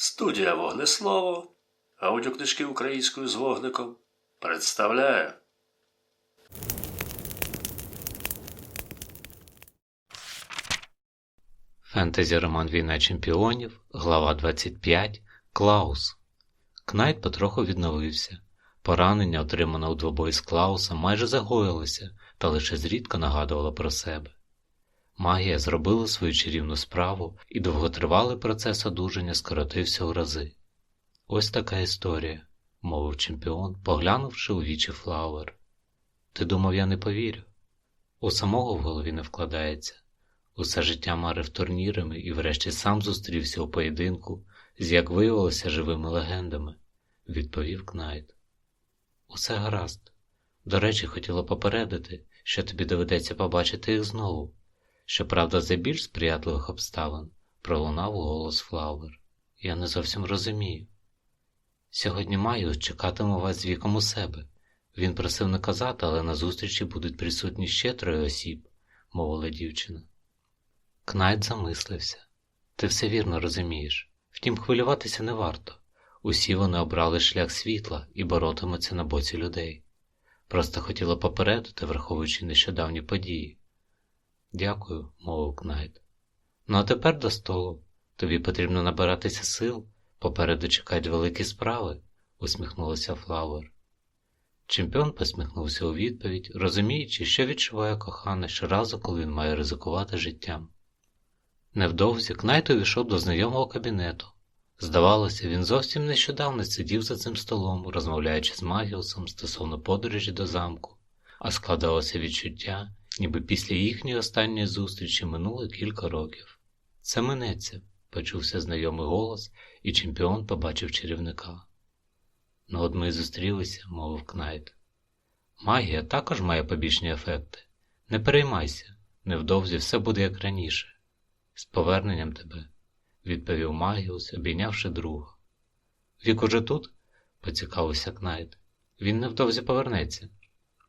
Студія Вогнеслово, аудіокнижки українською з вогником представляє. Фентезі роман Війна чемпіонів, глава 25 Клаус. Кнайт потроху відновився. Поранення, отримане у двобої з Клаусом, майже загоїлося та лише зрідка нагадувало про себе. Магія зробила свою чарівну справу, і довготривалий процес одужання скоротився у рази. Ось така історія, мовив чемпіон, поглянувши у вічі Флауер. Ти думав, я не повірю? У самого в голові не вкладається. Усе життя марив турнірами і врешті сам зустрівся у поєдинку з, як виявилося, живими легендами, відповів Кнайт. Усе гаразд. До речі, хотіла попередити, що тобі доведеться побачити їх знову. Щоправда, за більш сприятливих обставин пролунав голос Флауер. Я не зовсім розумію. Сьогодні маю чекатиму вас з віком у себе. Він просив не казати, але на зустрічі будуть присутні ще троє осіб, мовила дівчина. Кнайт замислився. Ти все вірно розумієш. Втім, хвилюватися не варто. Усі вони обрали шлях світла і боротимуться на боці людей. Просто хотіла попередити, враховуючи нещодавні події. Дякую, мовив Кнайт. Ну а тепер до столу. Тобі потрібно набиратися сил, попереду чекають великі справи, усміхнулася Флауер. Чемпіон посміхнувся у відповідь, розуміючи, що відчуває кохана щоразу, коли він має ризикувати життям. Невдовзі Кнайт увійшов до знайомого кабінету. Здавалося, він зовсім нещодавно сидів за цим столом, розмовляючи з Магіусом стосовно подорожі до замку, а складалося відчуття, ніби після їхньої останньої зустрічі минуло кілька років. Це минеться, почувся знайомий голос, і чемпіон побачив чарівника. Ну, от ми й зустрілися, мовив Кнайт. Магія також має побічні ефекти. Не переймайся, невдовзі все буде як раніше. З поверненням тебе, відповів Магіус, обійнявши друга. Вік уже тут? поцікавився Кнайт. Він невдовзі повернеться.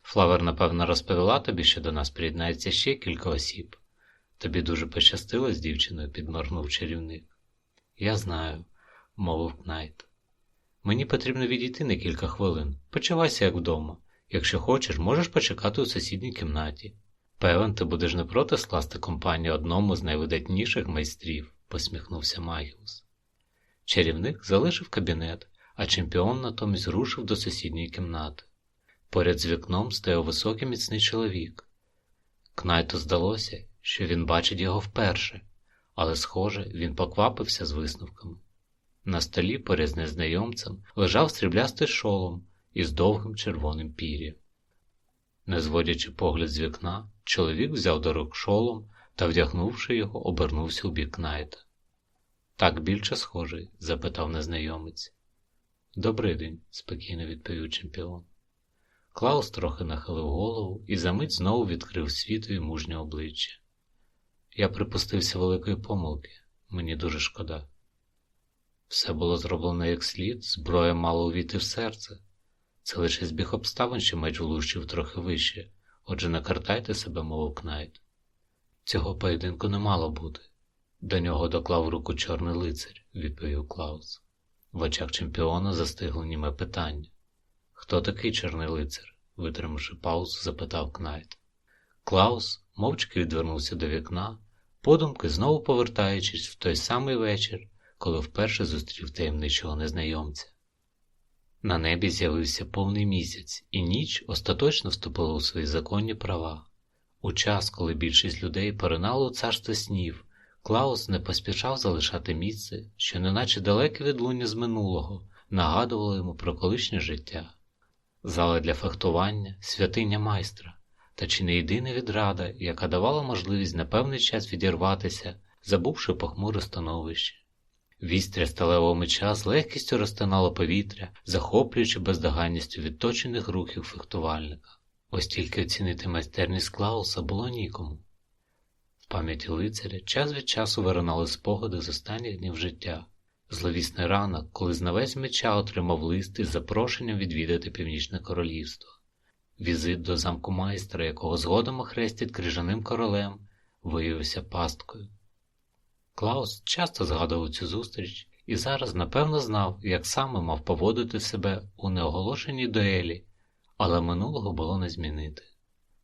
Флавер, напевно, розповіла тобі, що до нас приєднається ще кілька осіб. Тобі дуже пощастило з дівчиною, підморгнув чарівник. Я знаю, мовив Кнайт. Мені потрібно відійти на кілька хвилин. Почувайся, як вдома. Якщо хочеш, можеш почекати у сусідній кімнаті. Певен, ти будеш не проти скласти компанію одному з найвидатніших майстрів, посміхнувся Магіус. Чарівник залишив кабінет, а чемпіон натомість рушив до сусідньої кімнати. Поряд з вікном стояв високий міцний чоловік. Кнайту здалося, що він бачить його вперше, але, схоже, він поквапився з висновками. На столі поряд з незнайомцем лежав сріблястий шолом із довгим червоним пір'ям. Не зводячи погляд з вікна, чоловік взяв до рук шолом та, вдягнувши його, обернувся у бік Найта. Так більше схожий? запитав незнайомець. «Добрий день», – спокійно відповів чемпіон. Клаус трохи нахилив голову і за мить знову відкрив світові мужнє обличчя. Я припустився великої помилки, мені дуже шкода. Все було зроблено як слід, зброя мала увійти в серце. Це лише збіг обставин, що меч влущив трохи вище, отже, не картайте себе, мовив Кнайт. Цього поєдинку не мало бути. До нього доклав руку чорний лицар, відповів Клаус. В очах чемпіона застигло німе питання. Хто такий чорний лицар? Витримавши паузу, запитав Кнайт. Клаус мовчки відвернувся до вікна, подумки знову повертаючись в той самий вечір, коли вперше зустрів таємничого незнайомця. На небі з'явився повний місяць, і ніч остаточно вступила у свої законні права. У час, коли більшість людей поринало царство снів, Клаус не поспішав залишати місце, що, неначе далеке відлуння з минулого, нагадувало йому про колишнє життя. Зала для фехтування, святиня майстра, та чи не єдина відрада, яка давала можливість на певний час відірватися, забувши похмуре становище. Вістря сталевого меча з легкістю розтинало повітря, захоплюючи бездоганністю відточених рухів фехтувальника. Ось тільки оцінити майстерність Клауса було нікому. В пам'яті лицаря час від часу виринали спогади з останніх днів життя, зловісний ранок, коли знавець меча отримав лист із запрошенням відвідати Північне Королівство. Візит до замку майстра, якого згодом охрестять крижаним королем, виявився пасткою. Клаус часто згадував цю зустріч і зараз, напевно, знав, як саме мав поводити себе у неоголошеній дуелі, але минулого було не змінити.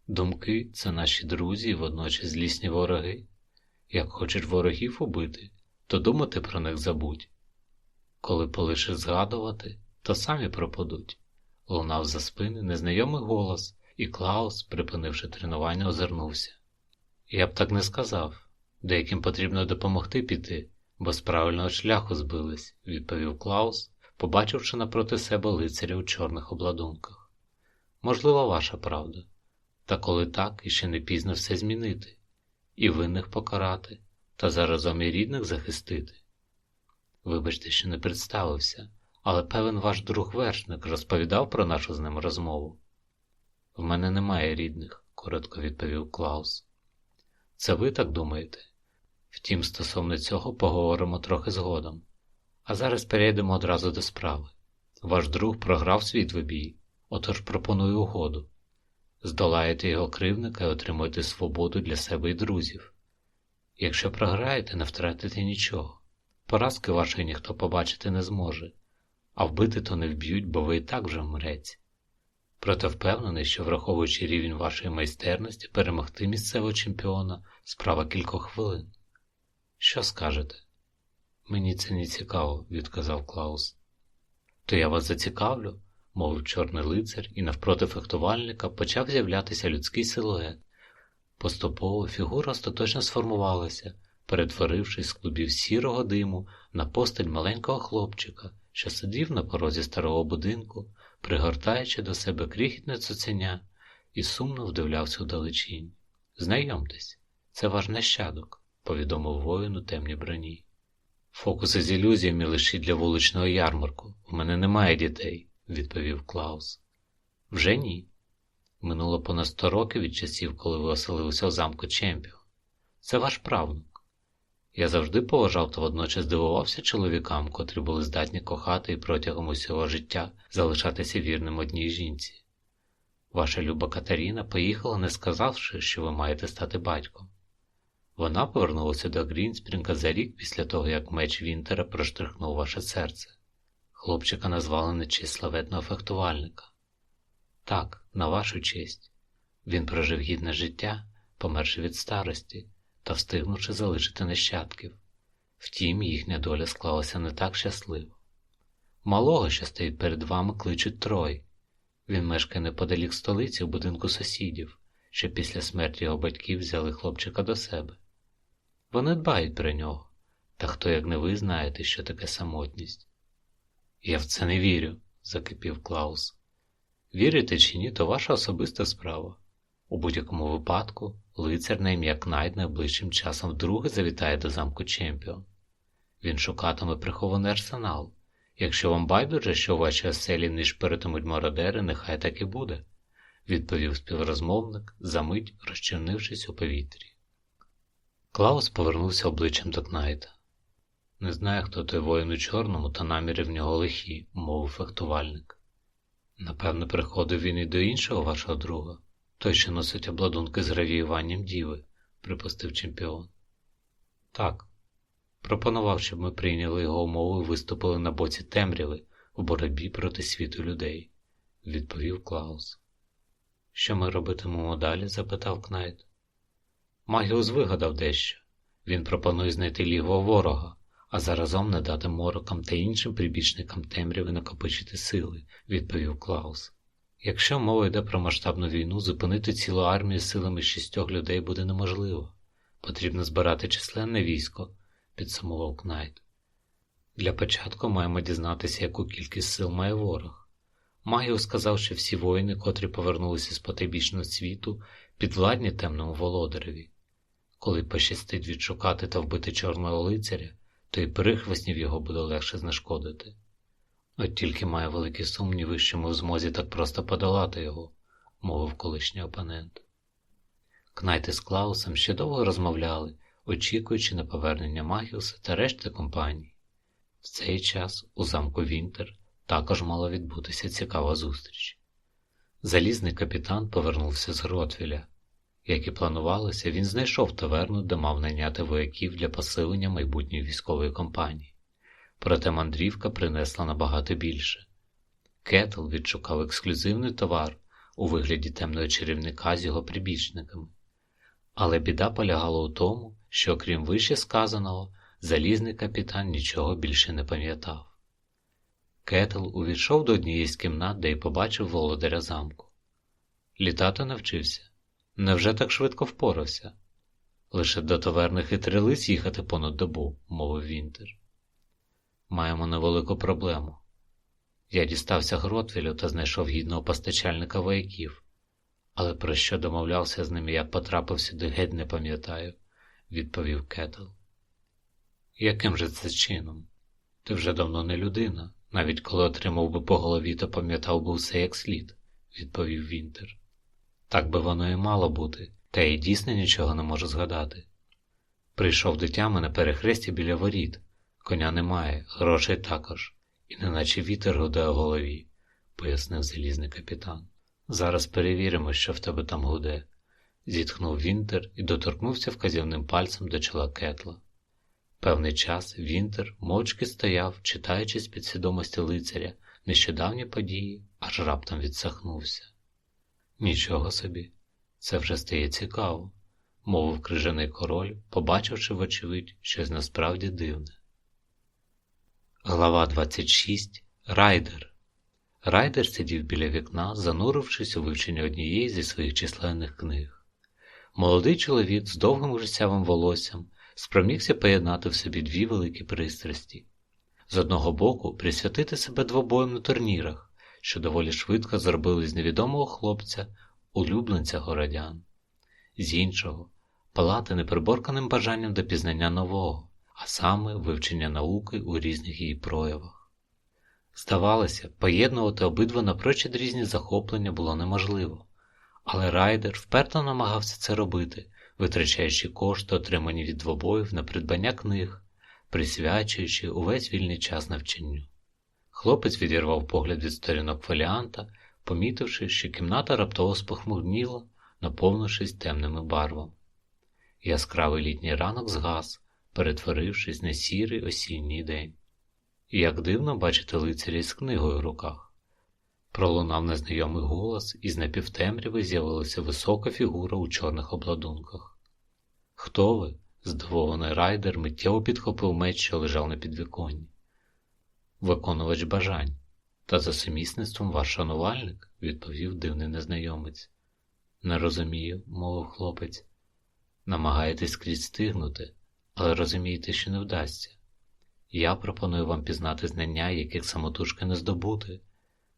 Думки це наші друзі і водночас злісні вороги. Як хочеш ворогів убити, то думати про них забудь. Коли полишиш згадувати, то самі пропадуть. Лунав за спини незнайомий голос, і Клаус, припинивши тренування, озирнувся. Я б так не сказав. Деяким потрібно допомогти піти, бо з правильного шляху збились, відповів Клаус, побачивши напроти себе лицаря у чорних обладунках. Можливо, ваша правда. Та коли так, іще не пізно все змінити, і винних покарати, та заразом і рідних захистити. Вибачте, що не представився, але певен ваш друг вершник розповідав про нашу з ним розмову. В мене немає рідних, коротко відповів Клаус. Це ви так думаєте? Втім, стосовно цього поговоримо трохи згодом. А зараз перейдемо одразу до справи. Ваш друг програв свій двобій, отож пропоную угоду. Здолаєте його кривника і отримуєте свободу для себе і друзів. Якщо програєте, не втратите нічого. Поразки вашої ніхто побачити не зможе, а вбити то не вб'ють, бо ви і так вже вмрець. Проте впевнений, що, враховуючи рівень вашої майстерності, перемогти місцевого чемпіона справа кількох хвилин. Що скажете? Мені це не цікаво, відказав Клаус. То я вас зацікавлю, мовив чорний лицар, і навпроти фехтувальника почав з'являтися людський силует. Поступово фігура остаточно сформувалася, перетворившись з клубів сірого диму на постать маленького хлопчика, що сидів на порозі старого будинку, пригортаючи до себе крихітне цуценя і сумно вдивлявся вдалечінь. Знайомтесь, це ваш нащадок, повідомив воїн у темній броні. Фокуси з ілюзіями лише для вуличного ярмарку. У мене немає дітей, відповів Клаус. Вже ні. Минуло понад сто років від часів, коли ви оселилися в замку Чемпіон. Це ваш правнук. Я завжди поважав та водночас дивувався чоловікам, котрі були здатні кохати і протягом усього життя залишатися вірним одній жінці. Ваша люба Катаріна поїхала, не сказавши, що ви маєте стати батьком. Вона повернулася до Грінспрінга за рік після того, як меч Вінтера проштрихнув ваше серце. Хлопчика назвали на славетного фехтувальника. Так, на вашу честь. Він прожив гідне життя, померши від старості та встигнувши залишити нащадків. Втім, їхня доля склалася не так щасливо. Малого, що стоїть перед вами, кличуть Трой. Він мешкає неподалік столиці в будинку сусідів, що після смерті його батьків взяли хлопчика до себе. Вони дбають про нього, та хто, як не ви, знаєте, що таке самотність. Я в це не вірю, закипів Клаус. Вірите чи ні, то ваша особиста справа. У будь-якому випадку, лицар на ім'я Кнайт найближчим часом вдруге завітає до замку Чемпіон. Він шукатиме прихований арсенал. Якщо вам байдуже, що у вашій оселі не шпиритимуть мародери, нехай так і буде, відповів співрозмовник, за мить розчернившись у повітрі. Клаус повернувся обличчям до Кнайта. Не знаю, хто той воїн у чорному, та наміри в нього лихі, мовив фехтувальник. Напевно, приходив він і до іншого вашого друга, той, що носить обладунки з гравіюванням діви, припустив чемпіон. Так, пропонував, щоб ми прийняли його умови і виступили на боці темряви в боротьбі проти світу людей, відповів Клаус. Що ми робитимемо далі? запитав Кнайт. Магіус вигадав дещо. Він пропонує знайти лігво ворога, а заразом не дати морокам та іншим прибічникам темряви накопичити сили, відповів Клаус. Якщо мова йде про масштабну війну, зупинити цілу армію силами шістьох людей буде неможливо. Потрібно збирати численне військо, підсумував Кнайт. Для початку маємо дізнатися, яку кількість сил має ворог. Магіус сказав, що всі воїни, котрі повернулися з потайбічного світу, підвладні темному володареві. Коли пощастить відшукати та вбити чорного лицаря, то й прихвостнів його буде легше знешкодити. От тільки має великі сумніви, що ми в змозі так просто подолати його, мовив колишній опонент. Кнайти з Клаусом ще довго розмовляли, очікуючи на повернення Магіуса та решти компанії. В цей час у замку Вінтер також мала відбутися цікава зустріч. Залізний капітан повернувся з Гротвіля. Як і планувалося, він знайшов таверну, де мав найняти вояків для посилення майбутньої військової кампанії. Проте мандрівка принесла набагато більше. Кетл відшукав ексклюзивний товар у вигляді темного чарівника з його прибічниками. Але біда полягала у тому, що, окрім вище сказаного, залізний капітан нічого більше не пам'ятав. Кетл увійшов до однієї з кімнат, де й побачив володаря замку. Літати навчився. Невже так швидко впорався? Лише до таверни хитрий лис їхати понад добу, мовив Вінтер. Маємо невелику проблему. Я дістався Гротвілю та знайшов гідного постачальника вояків, але про що домовлявся з ними, як потрапив сюди, геть не пам'ятаю, відповів Кетл. Яким же це чином? Ти вже давно не людина, навіть коли отримав би по голові, то пам'ятав би все як слід, відповів Вінтер. Так би воно і мало бути, та й дійсно нічого не можу згадати. Прийшов до тями на перехресті біля воріт, коня немає, грошей також, і неначе вітер гуде у голові, пояснив залізний капітан. Зараз перевіримо, що в тебе там гуде, зітхнув Вінтер і доторкнувся вказівним пальцем до чола кетла. Певний час Вінтер мовчки стояв, читаючи з підсвідомості лицаря нещодавні події, аж раптом відсахнувся. Нічого собі, це вже стає цікаво, мовив крижаний король, побачивши, вочевидь, щось насправді дивне. Глава 26. Райдер. Райдер сидів біля вікна, занурившись у вивчення однієї зі своїх численних книг. Молодий чоловік з довгим русявим волоссям спромігся поєднати в собі дві великі пристрасті. З одного боку, присвятити себе двобоєм на турнірах, що доволі швидко зробили з невідомого хлопця улюбленця городян, з іншого палати неприборканим бажанням до пізнання нового, а саме вивчення науки у різних її проявах. Здавалося, поєднувати обидва напрочуд різні захоплення було неможливо, але райдер вперто намагався це робити, витрачаючи кошти, отримані від двобоїв на придбання книг, присвячуючи увесь вільний час навчанню. Хлопець відірвав погляд від сторінок фоліанта, помітивши, що кімната раптово спохмурніла, наповнившись темними барвами. Яскравий літній ранок згас, перетворившись на сірий осінній день. Як дивно бачити лицаря з книгою в руках. Пролунав незнайомий голос, і з напівтемряви з'явилася висока фігура у чорних обладунках. Хто ви? здивований райдер миттєво підхопив меч, що лежав на підвіконні. Виконувач бажань, та за сумісництвом ваш шанувальник, відповів дивний незнайомець. Не розумію, мовив хлопець. Намагаєтесь скрізь стигнути, але розумієте, що не вдасться. Я пропоную вам пізнати знання, яких самотужки не здобути,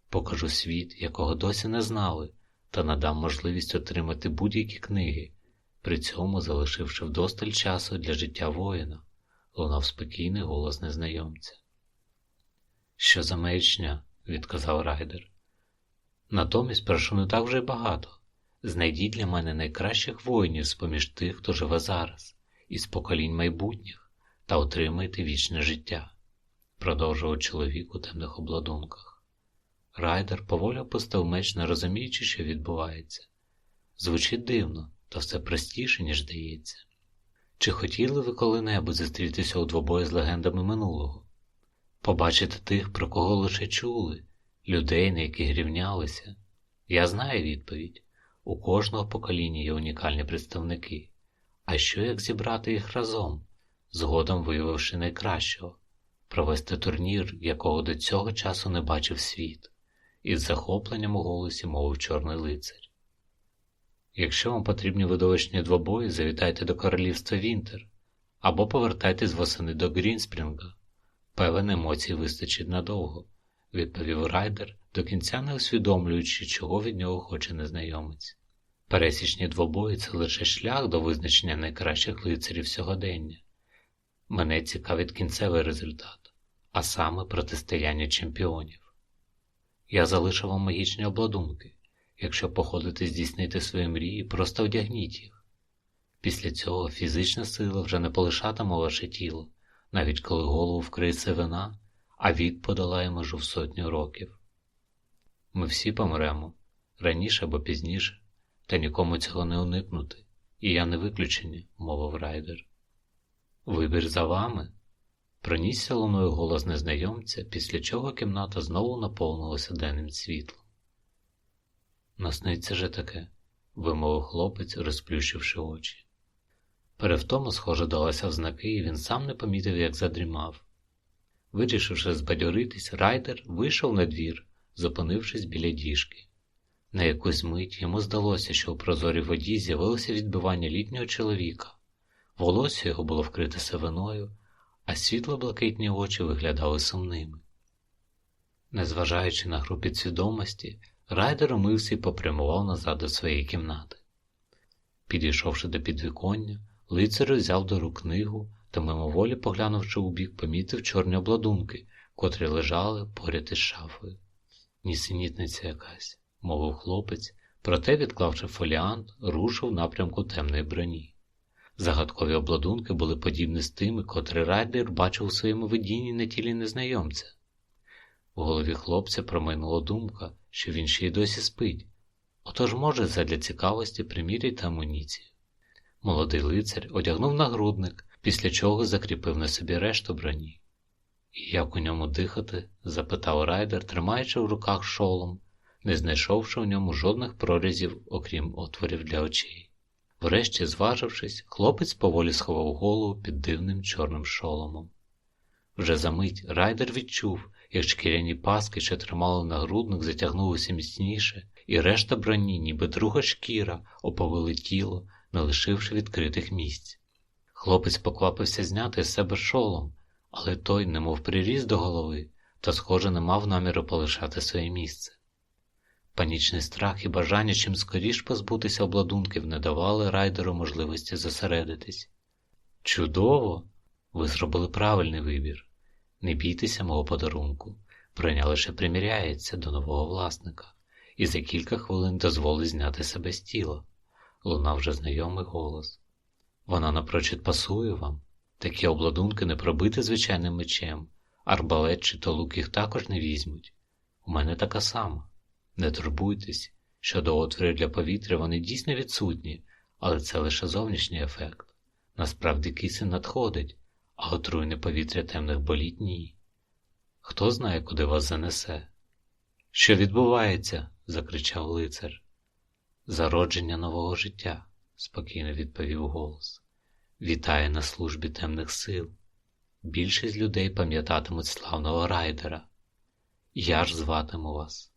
покажу світ, якого досі не знали, та надам можливість отримати будь-які книги, при цьому залишивши вдосталь часу для життя воїна, лунав спокійний голос незнайомця. Що за маячня? відказав райдер. Натомість прошу не так вже й багато. Знайдіть для мене найкращих воїнів з поміж тих, хто живе зараз, із поколінь майбутніх, та отримайте вічне життя, продовжував чоловік у темних обладунках. Райдер поволі опустив меч, не розуміючи, що відбувається. Звучить дивно, та все простіше, ніж здається. Чи хотіли ви коли-небудь зустрітися у двобої з легендами минулого? Побачити тих, про кого лише чули, людей, на яких рівнялися? Я знаю відповідь. У кожного покоління є унікальні представники. А що як зібрати їх разом, згодом виявивши найкращого, провести турнір, якого до цього часу не бачив світ, із захопленням у голосі мовив чорний лицар. Якщо вам потрібні видовищні двобої, завітайте до королівства Вінтер або повертайтесь восени до Грінспрінга. Певен емоцій вистачить надовго, відповів райдер, до кінця не усвідомлюючи, чого від нього хоче незнайомець. Пересічні двобої це лише шлях до визначення найкращих лицарів сьогодення. Мене цікавить кінцевий результат, а саме протистояння чемпіонів. Я залишив вам магічні обладунки. Якщо походите здійснити свої мрії, просто вдягніть їх. Після цього фізична сила вже не полишатиме ваше тіло, навіть коли голову вкриє сивина, а вік подолає межу в сотню років. Ми всі помремо раніше або пізніше, та нікому цього не уникнути, і я не виключення, мовив райдер. Вибір за вами, Пронісся луною голос незнайомця, після чого кімната знову наповнилася денним світлом. Насниться же таке, вимовив хлопець, розплющивши очі. Перевтома, схоже, далася в знаки, і він сам не помітив, як задрімав. Вирішивши збадьоритись, райдер вийшов на двір, зупинившись біля діжки. На якусь мить йому здалося, що у прозорій воді з'явилося відбивання літнього чоловіка. Волосся його було вкрите сивиною, а світло-блакитні очі виглядали сумними. Незважаючи на гру підсвідомості, райдер умився і попрямував назад до своєї кімнати. Підійшовши до підвіконня, лицар взяв до рук книгу та мимоволі поглянувши у бік, помітив чорні обладунки, котрі лежали поряд із шафою. Нісенітниця якась, мовив хлопець, проте, відклавши фоліант, рушив напрямку темної броні. Загадкові обладунки були подібні з тими, котрі райдер бачив у своєму видінні на тілі незнайомця. У голові хлопця промайнула думка, що він ще й досі спить, отож може задля цікавості приміряти амуніцію. Молодий лицар одягнув нагрудник, після чого закріпив на собі решту броні. І як у ньому дихати? запитав райдер, тримаючи в руках шолом, не знайшовши в ньому жодних прорізів, окрім отворів для очей. Врешті, зважившись, хлопець поволі сховав голову під дивним чорним шоломом. Вже за мить райдер відчув, як шкіряні паски, що тримали нагрудник, затягнулися міцніше, і решта броні, ніби друга шкіра, оповили тіло, не лишивши відкритих місць. Хлопець поквапився зняти з себе шолом, але той, немов приріс до голови, та, схоже, не мав наміру полишати своє місце. Панічний страх і бажання чим скоріш позбутися обладунків не давали райдеру можливості зосередитись. Чудово! Ви зробили правильний вибір. Не бійтеся мого подарунку. Броня лише приміряється до нового власника, і за кілька хвилин дозволить зняти себе з тіла. Лунав вже знайомий голос. Вона напрочуд пасує вам. Такі обладунки не пробити звичайним мечем, арбалет чи то лук їх також не візьмуть. У мене така сама. Не турбуйтесь, щодо отворів для повітря вони дійсно відсутні, але це лише зовнішній ефект. Насправді кисень надходить, а отруйне повітря темних боліт ні. Хто знає, куди вас занесе? Що відбувається? закричав лицар. Зародження нового життя, спокійно відповів голос. Вітає на службі темних сил. Більшість людей пам'ятатимуть славного райдера. Я ж зватиму вас